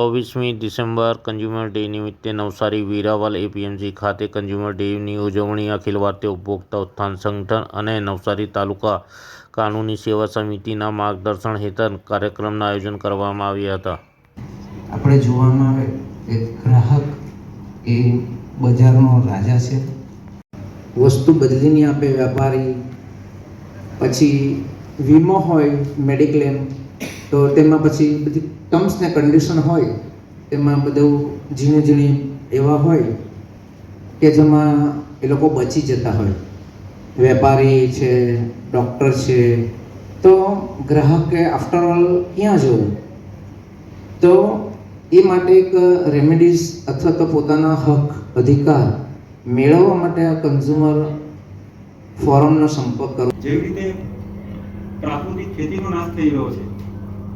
ચોવીસમી December consumer day નિમિત્તે Navsari Viraval APMC ખાતે consumer ડેની ઉજવણી અખિલ ભારતીય ઉપભોક્તા ઉત્થાન સંગઠન અને નવસારી તાલુકા કાનૂની સેવા સમિતિના માર્ગદર્શન હેઠળ કાર્યક્રમના આયોજન કરવામાં આવ્યા હતા. આપણે જોવામાં આવે કે ગ્રાહક એ બજારનો રાજા છે. વસ્તુ બદલીને આપે વેપારી પછી વીમો હોય, મેડિક્લેમ, તો તેમાં પછી બધી ટર્મ્સ ને કન્ડિશન હોય તેમાં બધું ઝીણી ઝીણી એવા હોય કે જેમાં એ લોકો બચી જતા હોય. વેપારી છે ડૉક્ટર છે, તો ગ્રાહકે આફ્ટર ઓલ ક્યાં જવું? તો એ માટે એક રેમેડીઝ અથવા તો પોતાના હક, અધિકાર મેળવવા માટે આ કન્ઝ્યુમર ફોરમનો સંપર્ક કરવો જેવી રીતે પ્રાકૃતિક ખેતીનો નાશ થઈ રહ્યો છે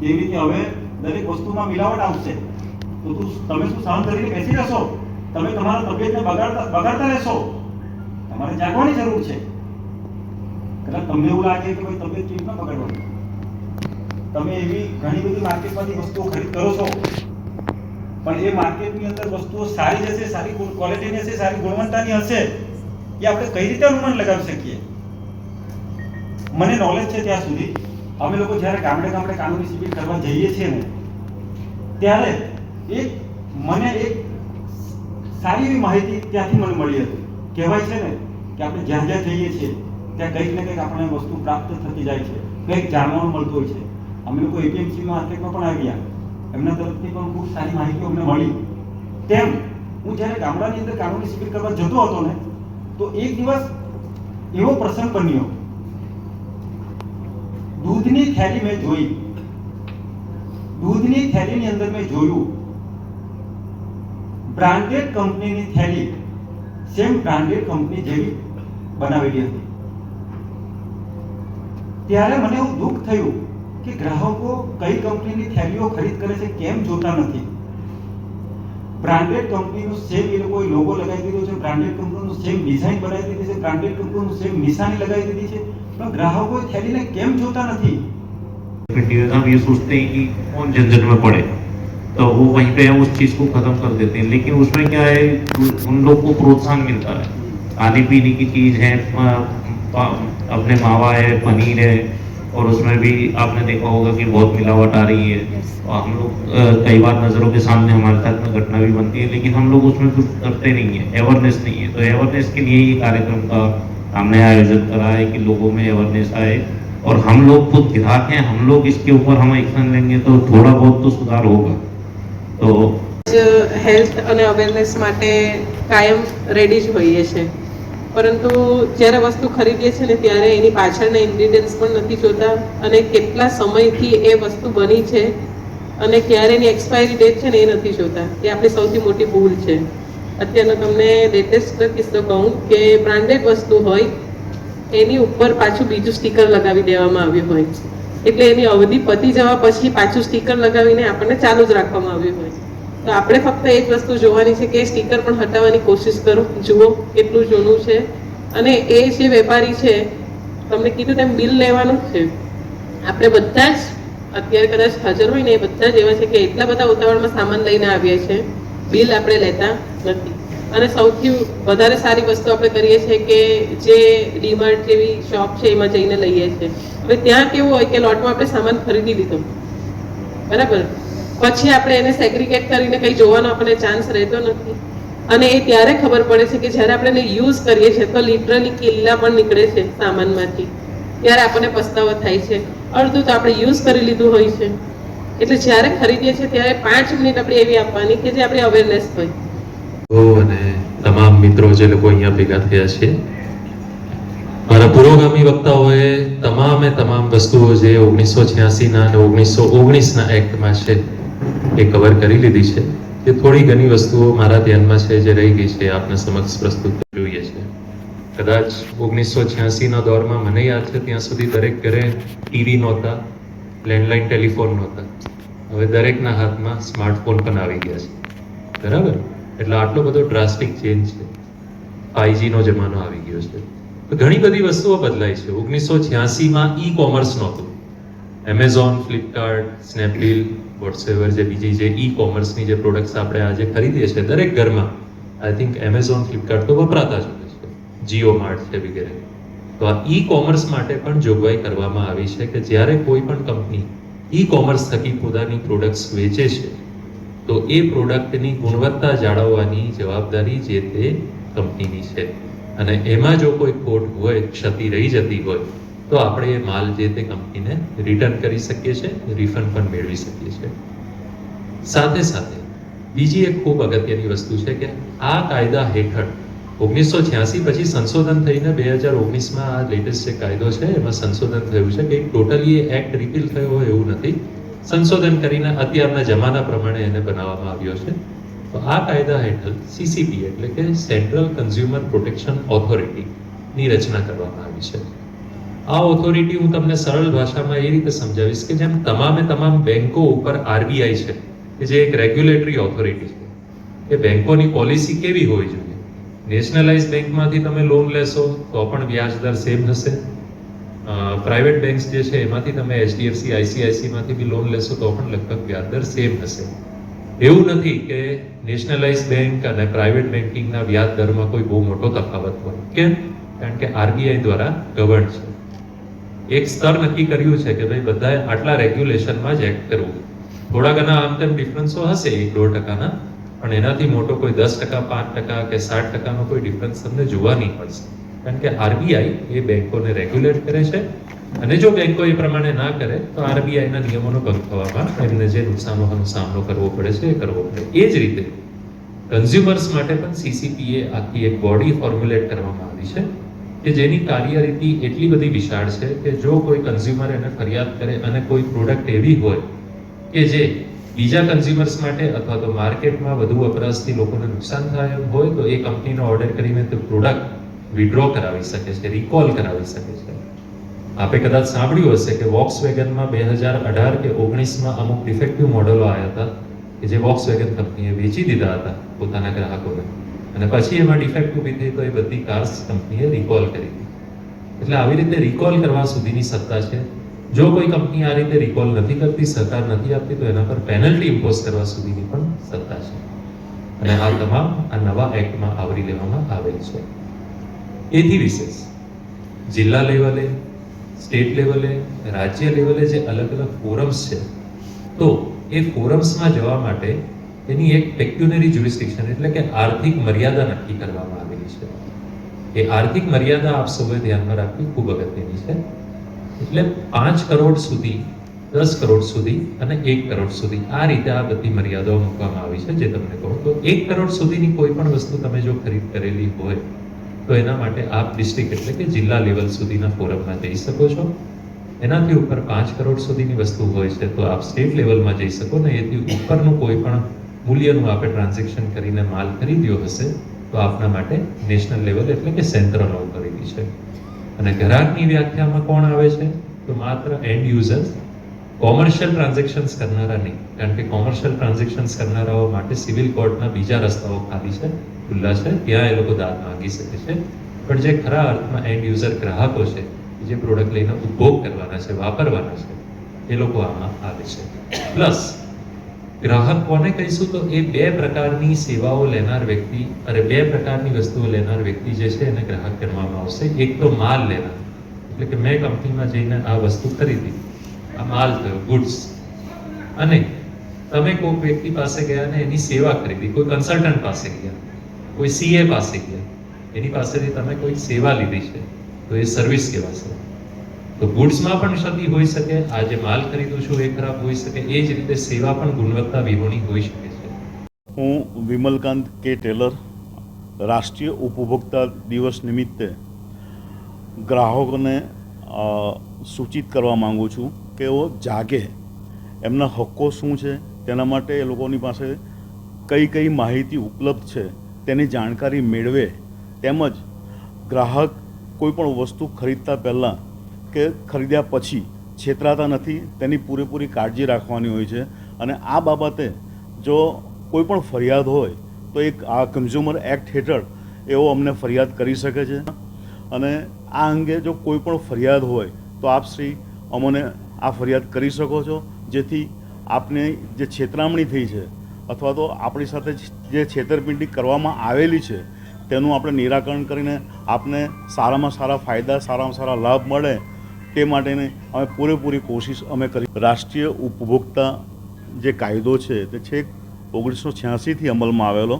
તેવી રીતે હવે દરેક વસ્તુમાં મિલાવટ આવશે. તો તું તમે શું સહન કરીને બેસી રહેશો? તમે તમારા તબિયતને બગાડતા બગાડતા રહેશો? તમારે જાગવાની જરૂર છે. કદાચ તમને એવું લાગે કે ભાઈ તબિયત કેવી રીતના બગાડવાની. તમે એવી ઘણી બધી માર્કેટમાંથી વસ્તુઓ ખરીદ કરો છો. પણ એ માર્કેટની અંદર વસ્તુઓ સારી હશે સારી ક્વોલિટીની હશે, સારી ગુણવત્તાની હશે, એ આપણે કઈ રીતે અનુમાન લગાવી શકીએ? મને નોલેજ છે ત્યાં સુધી. અમે લોકો જ્યારે ગામડે ગામડે કાનૂની શિબિર કરવા જઈએ છીએ ને, ત્યારે એક મને એક સારી એવી માહિતી ત્યાંથી મને મળી હતી. કહેવાય છે ને કે આપણે જ્યાં જ્યાં જઈએ છીએ, ત્યાં કંઈક ને કંઈક આપણે વસ્તુ પ્રાપ્ત થતી જાય છે, કંઈક જાણવાનું મળતું હોય છે. અમે લોકો એપીએમસીમાં માર્કેટમાં પણ આવી ગયા એમના તરફથી પણ ખૂબ સારી માહિતી અમને મળી. તેમ, હું જ્યારે ગામડાની અંદર કાનૂની શિબિર કરવા જતો હતો ને, તો એક દિવસ એવો પ્રસંગ બન્યો દૂધની થેલી મેં જોઈ. દૂધની થેલીની અંદર મેં જોયું. બ્રાન્ડેડ કંપનીની થેલી. સેમ બ્રાન્ડેડ કંપની જેવી બનાવેલી હતી. ત્યારે મને એવું દુઃખ થયું કે ગ્રાહકો કઈ કંપનીની થેલીઓ ખરીદ કરે છે કેમ જોતા નથી? બ્રાન્ડેડ કંપનીનો સેમ એ લોકોએ લોગો લગાવી દીધો છે બ્રાન્ડેડ કંપનીનું સેમ ડિઝાઇન બનાવી દીધી છે બ્રાન્ડેડ કંપનીનું સેમ નિશાની લગાવી દીધી છે પણ ગ્રાહકો એ થેલીને કેમ જોતા નથી हम ये सोचते हैं कि कौन झंझट में पड़े तो वो वहीं पे उस चीज़ को ख़त्म कर देते हैं लेकिन उसमें क्या है उन लोग को प्रोत्साहन मिलता है खाने पीने की चीज़ है अ, पा- अपने मावा है पनीर है और उसमें भी आपने देखा होगा कि बहुत मिलावट आ रही है और हम लोग अ, कई बार नज़रों के सामने हमारे साथ में घटना भी बनती है लेकिन हम लोग उसमें कुछ करते नहीं है अवेयरनेस नहीं है तो अवेयरनेस के लिए ये कार्यक्रम का हमने आयोजन करा है कि लोगों में अवेयरनेस आए और हम लोग खुद ग्राहक हैं हम लोग इसके ऊपर हम एक्शन लेंगे तो थोड़ा बहुत तो सुधार होगा तो હેલ્થ અને અવેરનેસ માટે કાયમ રેડી જ હોઈએ છે પરંતુ જ્યારે વસ્તુ ખરીદીએ છીએ ને ત્યારે એની પાછળના ઇન્ગ્રીડિયન્ટ્સ પણ નથી જોતા અને કેટલા સમયથી એ વસ્તુ બની છે અને ક્યારે એની એક્સપાયરી ડેટ છે ને એ નથી જોતા. એ આપણી સૌથી મોટી ભૂલ છે. અત્યારનો તમને લેટેસ્ટ કિસ્સો કહું કે બ્રાન્ડેડ વસ્તુ હોય, એની ઉપર પાછું બીજું સ્ટીકર લગાવી દેવામાં આવ્યું હોય. એટલે એની અવધિ પતી જવા પછી પાછું સ્ટીકર લગાવીને આપણને ચાલુ જ રાખવામાં આવ્યું હોય. તો આપણે ફક્ત એક વસ્તુ જોવાની છે કે સ્ટીકર પણ હટાવવાની કોશિશ કરો. જુઓ, કેટલું જૂનું છે. અને એ જે વેપારી છે, તમને કીધું તેમ બિલ લેવાનું છે. આપણે બધા જ, અત્યારે કદાચ હાજર હોય ને એ બધા જ એવા છે કે એટલા બધા ઉતાવળમાં સામાન લઈને આવ્યા છે બિલ આપણે લેતા નથી. અને સૌથી વધારે સારી વસ્તુ આપણે કરીએ છીએ કે જે ડીમાર્ટ જેવી શોપ છે એમાં જઈને લઈએ છીએ. હવે ત્યાં કેવું હોય કે લોટમાં આપણે સામાન ખરીદી લીધો. બરાબર? પછી આપણે એને સેગ્રીગેટ કરીને કંઈ જોવાનો આપણને ચાન્સ રહેતો નથી. અને એ ત્યારે ખબર પડે છે કે જ્યારે આપણે એને યુઝ કરીએ છીએ, તો લિટરલી કિલ્લા પણ નીકળે છે સામાનમાંથી. ત્યારે આપણને પસ્તાવો થાય છે. અડધું તો આપણે યુઝ કરી લીધું હોય છે. એટલે જ્યારે ખરીદીએ છીએ, ત્યારે પાંચ મિનિટ આપણે એવી આપવાની કે જે આપણી અવેરનેસ હોય. અને તમામ મિત્રો જે લોકો અહીંયા ભેગા થયા છે, મારા પુરોગામી વક્તાઓએ તમામે તમામ વસ્તુઓ જે ઓગણીસો છ્યાસીના અને ઓગણીસો ઓગણીસના એક્ટમાં છે એ કવર કરી લીધી છે. જે થોડી ઘણી વસ્તુઓ મારા ધ્યાનમાં છે જે રહી ગઈ છે, આપને સમક્ષ પ્રસ્તુત જોઈએ છે. કદાચ ઓગણીસો છ્યાસીના દોરમાં મને યાદ છે, ત્યાં સુધી દરેક ઘરે ટીવી નહોતા લેન્ડલાઇન ટેલિફોન નહોતા. હવે દરેકના હાથમાં સ્માર્ટફોન પણ આવી ગયા છે. બરાબર? એટલે આટલો બધો ડ્રાસ્ટિક ચેન્જ છે. ફાઈજીનો જમાનો આવી ગયો છે. તો ઘણી બધી વસ્તુઓ બદલાઈ છે. ઓગણીસો છ્યાસીમાં ઈ કોમર્સ નહોતું. એમેઝોન ફ્લિપકાર્ટ સ્નેપડીલ વોટ્સએવર જે બીજી જે ઈ કોમર્સની જે પ્રોડક્ટ્સ આપણે આજે ખરીદીએ છીએ દરેક ઘરમાં આઈ થિંક એમેઝોન ફ્લિપકાર્ટ તો વપરાતા જ હોય છે. જીઓ માર્ટ છે વગેરે. તો આ ઈ કોમર્સ માટે પણ જોગવાઈ કરવામાં આવી છે કે જ્યારે કોઈ પણ કંપની ઈ કોમર્સ થકી પોતાની પ્રોડક્ટ્સ વેચે છે, તો એ પ્રોડક્ટની ગુણવત્તા જાળવવાની જવાબદારી જે તે કંપનીની છે. અને એમાં જો કોઈ ખોટ હોય, ક્ષતિ રહી જતી હોય તો આપણે એ માલ જે તે કંપનીને રિટર્ન કરી શકીએ છીએ રિફંડ પણ મેળવી શકીએ છીએ. સાથે સાથે, બીજી એક ખૂબ અગત્યની વસ્તુ છે કે આ કાયદા હેઠળ ઓગણીસો છ્યાસી પછી સંશોધન થઈને બે હજાર ઓગણીસમાં આ લેટેસ્ટ જે કાયદો છે, એમાં સંશોધન થયું છે કે ટોટલી એ એક્ટ રિપીલ થયો હોય એવું નથી. સંશોધન કરીને અત્યારના જમાના પ્રમાણે એને બનાવવામાં આવ્યો છે. તો આ કાયદા હેઠળ સીસીપી એટલે કે સેન્ટ્રલ કન્ઝ્યુમર પ્રોટેક્શન ઓથોરિટીની રચના કરવામાં આવી છે. આ ઓથોરિટી હું તમને સરળ ભાષામાં એ રીતે સમજાવીશ કે જેમ તમામે તમામ બેંકો ઉપર આરબીઆઈ છે, કે જે એક રેગ્યુલેટરી ઓથોરિટી છે એ બેંકોની પોલિસી કેવી હોવી જોઈએ? નેશનલાઇઝ બેંકમાંથી તમે લોન લેશો, તો પણ વ્યાજ દર સેમ હશે. પ્રાઇવેટ બેંક્સ જે છે, એમાંથી તમે એચડીએફસી આઈસીઆઈસીમાંથી બી લોન લેશો, તો પણ લગભગ વ્યાજ દર સેમ હશે. એવું નથી કે નેશનલાઇઝ બેંક અને પ્રાઇવેટ બેન્કિંગના વ્યાજ દરમાં કોઈ બહુ મોટો તફાવત હોય. કેમ? કારણ કે આરબીઆઈ દ્વારા ગવર્ન છે. એક સ્તર નક્કી કર્યું છે કે ભાઈ બધાએ આટલા રેગ્યુલેશનમાં જ એક્ટ કરવું. થોડા ઘણા આમ તેમ ડિફરન્સો હશે એક દોઢ ટકાના, પણ એનાથી મોટો કોઈ દસ ટકા, પાંચ ટકા કે સાત ટકાનો કોઈ ડિફરન્સ તમને જોવા નહીં મળશે. કારણ કે આરબીઆઈ એ બેંકોને રેગ્યુલેટ કરે છે અને જો બેંકો એ પ્રમાણે ના કરે, તો આરબીઆઈના નિયમોનો ભંગ થવામાં એમને જે નુકસાનોનો સામનો કરવો પડે છે એ કરવો પડે. એ જ રીતે કન્ઝ્યુમર્સ માટે પણ સીસીપીએ આખી એક બોડી ફોર્મ્યુલેટ કરવામાં આવી છે. કે જેની કાર્યરીતિ એટલી બધી વિશાળ છે કે જો કોઈ કન્ઝ્યુમર એને ફરિયાદ કરે અને કોઈ પ્રોડક્ટ એવી હોય કે જે બીજા કન્ઝ્યુમર્સ માટે અથવા તો માર્કેટમાં વધુ વપરાશથી લોકોને નુકસાન થાય હોય, તો એ કંપનીનો ઓર્ડર કરીને તે પ્રોડક્ટ વિડ્રો કરાવી શકે છે રિકોલ કરાવી શકે છે. આપે કદાચ સાંભળ્યું હશે કે વોક્સ વેગનમાં બે હજાર અઢાર કે ઓગણીસમાં અમુક ડિફેક્ટિવ મોડલો આવ્યા હતા કે જે વોક્સ વેગન કંપનીએ વેચી દીધા હતા પોતાના ગ્રાહકોને. અને પછી એમાં ડિફેક્ટ ઊભી થઈ તો એ બધી કાર્સ કંપનીએ રિકોલ કરી દીધી. એટલે આવી રીતે રિકોલ કરવા સુધીની સત્તા છે. જો કોઈ કંપની આ રીતે રિકોલ નથી કરતી, સરકાર નથી આપતી, તો એના પર પેનલ્ટી ઇમ્પોઝ કરવા સુધીની પણ સત્તા છે. અને આ તમામ આ નવા એક્ટમાં આવરી લેવામાં આવેલ છે. એથી વિશેષ, જિલ્લા લેવલે, સ્ટેટ લેવલે, રાજ્ય લેવલે જે અલગ અલગ ફોરમ્સ છે, તો એ ફોરમ્સમાં જવા માટે એની એક પેક્યુનરી જ્યુરિસ્ડિક્શન એટલે કે આર્થિક મર્યાદા નક્કી કરવામાં આવેલી છે. એ આર્થિક મર્યાદા આપ સૌએ ધ્યાનમાં રાખવી ખૂબ અગત્યની છે. એટલે પાંચ કરોડ સુધી, દસ કરોડ સુધી અને એક કરોડ સુધી આ રીતે આ બધી મર્યાદાઓ મૂકવામાં આવી છે જે તમને કહું. તો એક કરોડ સુધીની કોઈ પણ વસ્તુ તમે જો ખરીદ કરેલી હોય, તો એના માટે આપ ડિસ્ટ્રિક્ટ એટલે કે જિલ્લા લેવલ સુધીના ફોરમમાં જઈ શકો છો. એનાથી ઉપર પાંચ કરોડ સુધીની વસ્તુ હોય છે તો આપ સ્ટેટ લેવલમાં જઈ શકો ને એથી ઉપરનું કોઈ પણ મૂલ્યનું આપણે ટ્રાન્ઝેક્શન કરીને માલ ખરીદ્યો હશે, તો આપના માટે નેશનલ લેવલ એટલે કે સેન્ટ્રલ ઓથોરિટી છે. અને ગ્રાહકની વ્યાખ્યામાં કોણ આવે છે? તો માત્ર એન્ડ યુઝર્સ કોમર્શિયલ ટ્રાન્ઝેક્શન્સ કરનારા નહીં કારણ કે કોમર્શિયલ ટ્રાન્ઝેક્શન્સ કરનારાઓ માટે સિવિલ કોર્ટના બીજા રસ્તાઓ ખાલી છે, ખુલ્લા છે, ત્યાં એ લોકો દાદ માંગી શકે છે. પણ જે ખરા અર્થમાં એન્ડ યુઝર ગ્રાહકો છે જે પ્રોડક્ટ લઈને ઉપભોગ કરવાના છે, વાપરવાના છે, એ લોકો આમાં આવે છે. પ્લસ ગ્રાહક કોને કહીશું તો એ બે પ્રકારની સેવાઓ લેનાર વ્યક્તિ અરે બે પ્રકારની વસ્તુઓ લેનાર વ્યક્તિ જે છે એને ગ્રાહક કહેવામાં આવશે. એક તો માલ લેનાર. એટલે કે મેં કંપનીમાં જઈને આ વસ્તુ ખરીદી આ માલ થયો ગુડ્સ અને તમે કોઈ વ્યક્તિ પાસે ગયા ને એની સેવા ખરીદી, કોઈ કન્સલ્ટન્ટ પાસે ગયા, કોઈ સીએ પાસે ગયા. એની પાસેથી તમે કોઈ સેવા લીધી છે, તો એ સર્વિસ કહેવાશે. તો ગુડ્સમાં પણ ક્ષતિ હોઈ શકે આ માલ ખરીદું છું એ ખરાબ હોઈ શકે, એ જ રીતે સેવા પણ ગુણવત્તા વિહોણી હોઈ શકે છે. હું વિમલકાંત કે ટેલર, રાષ્ટ્રીય ઉપભોક્તા દિવસ નિમિત્તે ગ્રાહકોને સૂચિત કરવા માગું છું કે એઓ જાગે, એમના હક્કો શું છે, તેના માટે એ લોકોની પાસે કઈ કઈ માહિતી ઉપલબ્ધ છે, તેની જાણકારી મેળવે, તેમજ ગ્રાહક કોઈ પણ વસ્તુ ખરીદતા પહેલાં કે ખરીદ્યા પછી છેતરાતા નથી, તેની પૂરેપૂરી કાળજી રાખવાની હોય છે. અને આ બાબતે જો કોઈ પણ ફરિયાદ હોય, તો એક આ કન્ઝ્યુમર એક્ટ હેઠળ એવો અમને ફરિયાદ કરી શકે છે. અને આ અંગે જો કોઈ પણ ફરિયાદ હોય, તો આપ શ્રી અમને આ ફરિયાદ કરી શકો છો. જેથી આપને જે છેતરામણી થઈ છે, અથવા તો આપણી સાથે જે છેતરપિંડી કરવામાં આવેલી છે, તેનું આપણે નિરાકરણ કરીને આપને સારામાં સારા ફાયદા, સારામાં સારા લાભ મળે તે માટેની અમે પૂરેપૂરી કોશિશ અમે કરી. રાષ્ટ્રીય ઉપભોક્તા જે કાયદો છે તે છેક ઓગણીસો છ્યાસીથી અમલમાં આવેલો.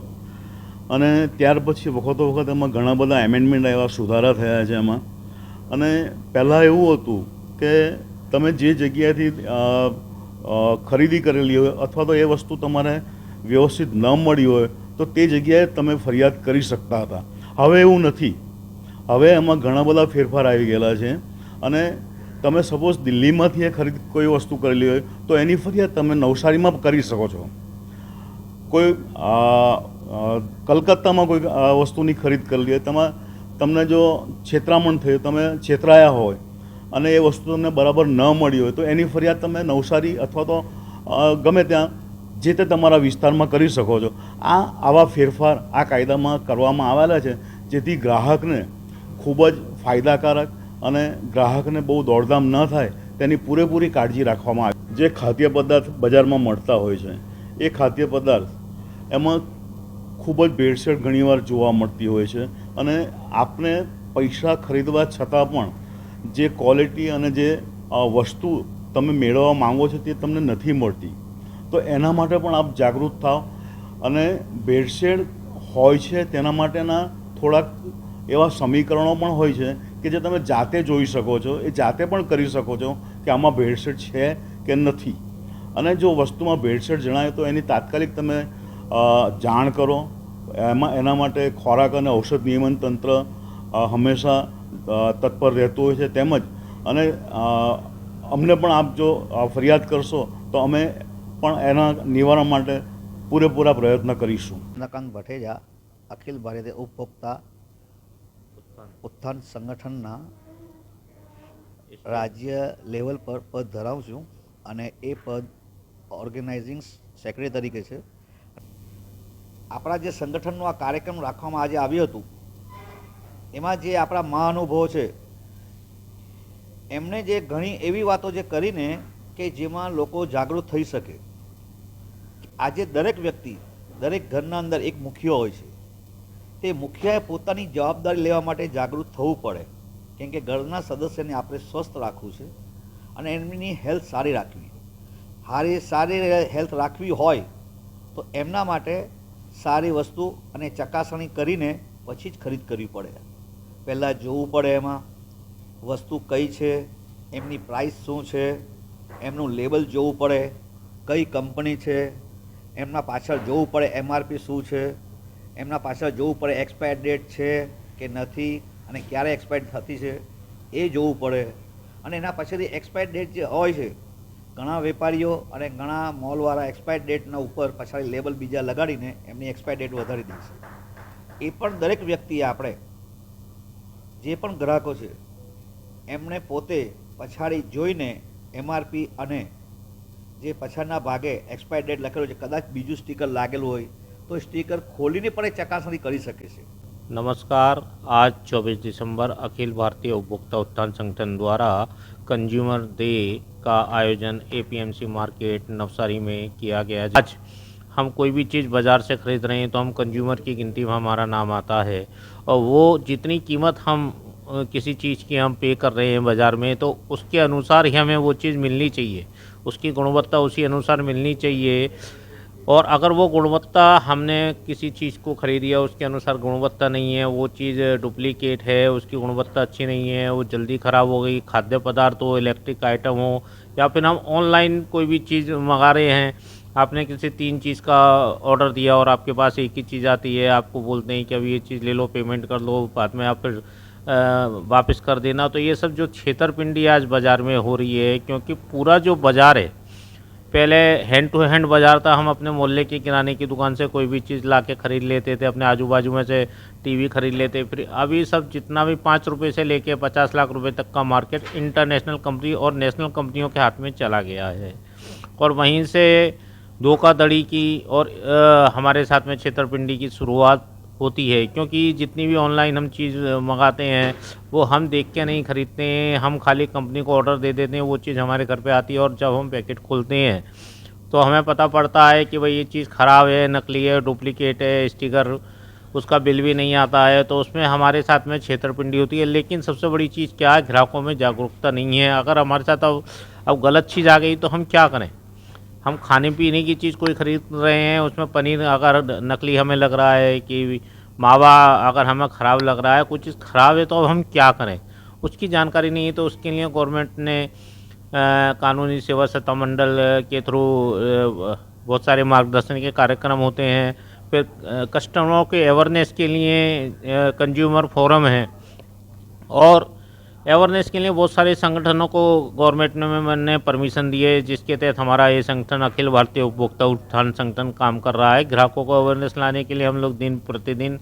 અને ત્યાર પછી વખતો વખત એમાં ઘણા બધા એમેન્ડમેન્ટ આવ્યા સુધારા થયા છે એમાં. અને પહેલાં એવું હતું કે તમે જે જગ્યાએથી ખરીદી કરેલી હોય અથવા તો એ વસ્તુ તમારે વ્યવસ્થિત ન મળી હોય, તો તે જગ્યાએ તમે ફરિયાદ કરી શકતા હતા. હવે એવું નથી. હવે એમાં ઘણા બધા ફેરફાર આવી ગયેલા છે. અને તમે સપોઝ દિલ્હીમાંથી એ ખરીદ કોઈ વસ્તુ કરેલી હોય, તો એની ફરિયાદ તમે નવસારીમાં કરી શકો છો. કોઈ કલકત્તામાં કોઈ વસ્તુની ખરીદ કરેલી હોય તમારે તમને જો છેતરામણ થયું, તમે છેતરાયા હોય, અને એ વસ્તુ તમને બરાબર ન મળી હોય, તો એની ફરિયાદ તમે નવસારી અથવા તો ગમે ત્યાં જે તે તમારા વિસ્તારમાં કરી શકો છો. આ આવા ફેરફાર આ કાયદામાં કરવામાં આવેલા છે, જેથી ગ્રાહકને ખૂબ જ ફાયદાકારક અને ગ્રાહકને બહુ દોડધામ ન થાય તેની પૂરેપૂરી કાળજી રાખવામાં આવે. જે ખાદ્ય પદાર્થ બજારમાં મળતા હોય છે, એ ખાદ્ય પદાર્થ એમાં ખૂબ જ ભેળસેળ ઘણીવાર જોવા મળતી હોય છે અને આપને પૈસા ખરીદવા છતાં પણ જે ક્વોલિટી અને જે વસ્તુ તમે મેળવવા માંગો છો તે તમને નથી મળતી. તો એના માટે પણ આપ જાગૃત થાઓ અને ભેળસેળ હોય છે તેના માટેના થોડાક એવા સમીકરણો પણ હોય છે કે જે તમે જાતે જોઈ શકો છો, એ જાતે પણ કરી શકો છો કે આમાં ભેળસેળ છે કે નથી. અને જો વસ્તુમાં ભેળસેળ જણાય તો એની તાત્કાલિક તમે જાણ કરો. એમાં, એના માટે ખોરાક અને ઔષધ નિયમન તંત્ર હંમેશા તત્પર રહેતું હોય છે તેમજ, અને અમને પણ આપ જો ફરિયાદ કરશો તો અમે પણ એના નિવારણ માટે પૂરેપૂરા પ્રયત્ન કરીશું. નકાંત ભટેજા અખિલ ભારતીય ઉપભોક્તા ઉત્થાન સંગઠનના રાજ્ય લેવલ પર પદ ધરાવું છું અને એ પદ ઓર્ગેનાઇઝિંગ સેક્રેટરી તરીકે છે. આપણા જે સંગઠનનો આ કાર્યક્રમ રાખવામાં આજે આવ્યું હતું, એમાં જે આપણા મહાનુભવો છે એમણે જે ઘણી એવી વાતો જે કરીને કે જેમાં લોકો જાગૃત થઈ શકે. આજે દરેક વ્યક્તિ, દરેક ઘરના અંદર એક મુખ્ય હોય છે. તે મુખિયાએ પોતાની જવાબદારી લેવા માટે જાગૃત થવું પડે. કેમ કે ઘરના સદસ્યને આપણે સ્વસ્થ રાખવું છે અને એમની હેલ્થ સારી રાખવી. સારી સારી હેલ્થ રાખવી હોય તો એમના માટે સારી વસ્તુ અને ચકાસણી કરીને પછી જ ખરીદ કરવી પડે. પહેલાં જોવું પડે એમાં વસ્તુ કઈ છે, એમની પ્રાઇસ શું છે, એમનું લેબલ જોવું પડે, કઈ કંપની છે, એમના પાછળ જોવું પડે એમઆરપી શું છે એમના પાછળ જોવું પડે એક્સપાયર ડેટ છે કે નથી અને ક્યારે એક્સપાયર થતી છે, એ જોવું પડે. અને એના પાછળથી એક્સપાયર ડેટ જે હોય છે, ઘણા વેપારીઓ અને ઘણા મોલવાળા એક્સપાયર ડેટના ઉપર પછાડી લેબલ બીજા લગાડીને એમની એક્સપાયર ડેટ વધારી દે છે. એ પણ દરેક વ્યક્તિએ આપણે, જે પણ ગ્રાહકો છે એમણે પોતે પછાડી જોઈને એમઆરપી અને જે પછાડના ભાગે એક્સપાયર ડેટ લખેલું છે, કદાચ બીજું સ્ટીકર લાગેલું હોય તો એ સ્ટીકર ખોલીને પણ એ ચકાસણી કરી શકે છે नमस्कार आज 24 दिसंबर अखिल भारतीय उपभोक्ता उत्थान संगठन द्वारा कंज्यूमर डे का आयोजन एपीएमसी मार्केट नवसारी में किया गया है आज हम कोई भी चीज़ बाज़ार से ख़रीद रहे हैं तो हम कंज्यूमर की गिनती में हमारा नाम आता है और वो जितनी कीमत हम अ, किसी चीज़ की हम पे कर रहे हैं बाज़ार में तो उसके अनुसार ही हमें वो चीज़ मिलनी चाहिए उसकी गुणवत्ता उसी अनुसार मिलनी चाहिए और अगर वो गुणवत्ता हमने किसी चीज़ को खरीदी है, उसके अनुसार गुणवत्ता नहीं है, वो चीज़ डुप्लीकेट है, उसकी गुणवत्ता अच्छी नहीं है, वो जल्दी ख़राब हो गई, खाद्य पदार्थ हो, इलेक्ट्रिक आइटम हो, या फिर हम ऑनलाइन कोई भी चीज़ मंगा रहे हैं, आपने किसी तीन चीज़ का ऑर्डर दिया और आपके पास एक ही चीज़ आती है, आपको बोलते हैं कि अब ये चीज़ ले लो, पेमेंट कर लो, बाद में आप फिर वापस कर देना तो ये सब जो छेतरपिंडी आज बाज़ार में हो रही है, क्योंकि पूरा जो बाज़ार है पहले हैंड टू हैंड बाज़ार था हम अपने मोहल्ले की किराने की दुकान से कोई भी चीज़ ला के ख़रीद लेते थे अपने आजू बाजू में से टीवी खरीद लेते। फिर अभी सब जितना भी पाँच रुपये से लेके पचास लाख रुपए तक का मार्केट इंटरनेशनल कंपनी और नेशनल कंपनियों के हाथ में चला गया है। और वहीं से धोखाधड़ी की और अ, हमारे साथ में छेतरपिंडी की शुरुआत होती है, क्योंकि जितनी भी ऑनलाइन हम चीज़ मंगाते हैं, वो हम देख के नहीं खरीदते हैं, हम खाली कंपनी को ऑर्डर दे देते हैं, वो चीज़ हमारे घर पे आती है और जब हम पैकेट खोलते हैं तो हमें पता पड़ता है कि भाई ये चीज़ ख़राब है, नकली है डुप्लीकेट है स्टिकर उसका बिल भी नहीं आता है तो उसमें हमारे साथ में छेतरपिंडी होती है। लेकिन सबसे बड़ी चीज़ क्या है, ग्राहकों में जागरूकता नहीं है। अगर हमारे साथ अब अब गलत चीज़ आ गई तो हम क्या करें? हम खाने पीने की चीज़ कोई ख़रीद रहे हैं उसमें पनीर अगर नकली हमें लग रहा है कि मावा अगर हमें ख़राब लग रहा है कुछ चीज़ ख़राब है तो अब हम क्या करें? उसकी जानकारी नहीं है तो उसके लिए गवर्नमेंट ने अ, कानूनी सेवा सत्ता मंडल के थ्रू बहुत सारे मार्गदर्शन के कार्यक्रम होते हैं। फिर कस्टमरों के अवेयरनेस के लिए कंज्यूमर फोरम है। और अवेयरनेस के लिए बहुत सारे संगठनों को गवर्नमेंट ने मैंने परमिशन दी है, जिसके तहत हमारा ये संगठन अखिल भारतीय उपभोक्ता उत्थान संगठन काम कर रहा है। ग्राहकों को अवेयरनेस लाने के लिए हम लोग दिन प्रतिदिन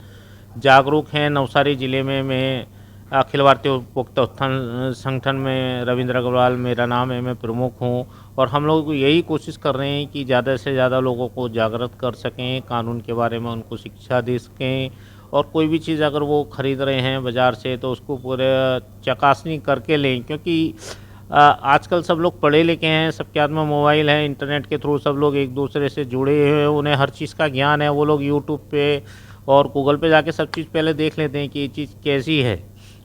जागरूक हैं। नवसारी ज़िले में मैं अखिल भारतीय उपभोक्ता उत्थान संगठन में रविंद्र अग्रवाल, मेरा नाम है, मैं प्रमुख हूँ और हम लोग यही कोशिश कर रहे हैं कि ज़्यादा से ज़्यादा लोगों को जागृत कर सकें, कानून के बारे में उनको शिक्षा दे सकें और कोई भी चीज़ अगर वो ख़रीद रहे हैं बाज़ार से तो उसको पूरे चकासनी करके लें, क्योंकि आजकल सब लोग पढ़े लिखे हैं, सबके हाथ में मोबाइल है, इंटरनेट के थ्रू सब लोग एक दूसरे से जुड़े हुए हैं, उन्हें हर चीज़ का ज्ञान है, वो लोग यूट्यूब पे और गूगल पे जाके सब चीज़ पहले देख लेते हैं कि ये चीज़ कैसी है।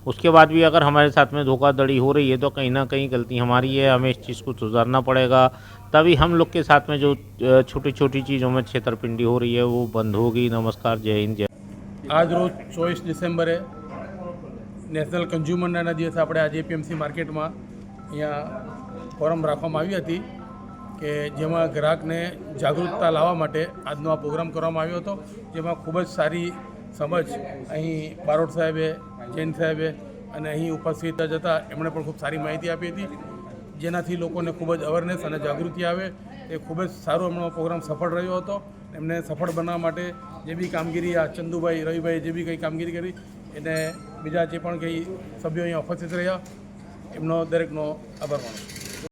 उसके बाद भी अगर हमारे साथ में धोखाधड़ी हो रही है तो कहीं ना कहीं गलती हमारी है, हमें इस चीज़ को सुधारना पड़ेगा। तभी हम लोग के साथ में जो छोटी छोटी चीज़ों में छेतरपिंडी हो रही है, वो बंद होगी। नमस्कार, जय हिंद, जय આજ રોજ ચોવીસ ડિસેમ્બરે નેશનલ કન્ઝ્યુમર ડેના દિવસે આપણે આજે એપીએમસી માર્કેટમાં અહીંયા ફોરમ રાખવામાં આવી હતી કે જેમાં ગ્રાહકને જાગૃતતા લાવવા માટે આજનો આ પ્રોગ્રામ કરવામાં આવ્યો હતો. જેમાં ખૂબ જ સારી સમજ અહીં બારોટ સાહેબે, જૈન સાહેબે અને અહીં ઉપસ્થિત જ હતા. એમણે પણ ખૂબ સારી માહિતી આપી હતી. જેનાથી લોકોને ખૂબ જ અવેરનેસ અને જાગૃતિ આવે. એ ખૂબ જ સારો એમનો પ્રોગ્રામ સફળ રહ્યો હતો. એમને સફળ બનાવવા માટે જે બી કામગીરી આ ચંદુભાઈ, રવિભાઈ જે બી કંઈ કામગીરી કરી, એને બીજા જે પણ કંઈ સભ્યો અહીંયા ઉપસ્થિત રહ્યા, એમનો દરેકનો આભાર માનું છું.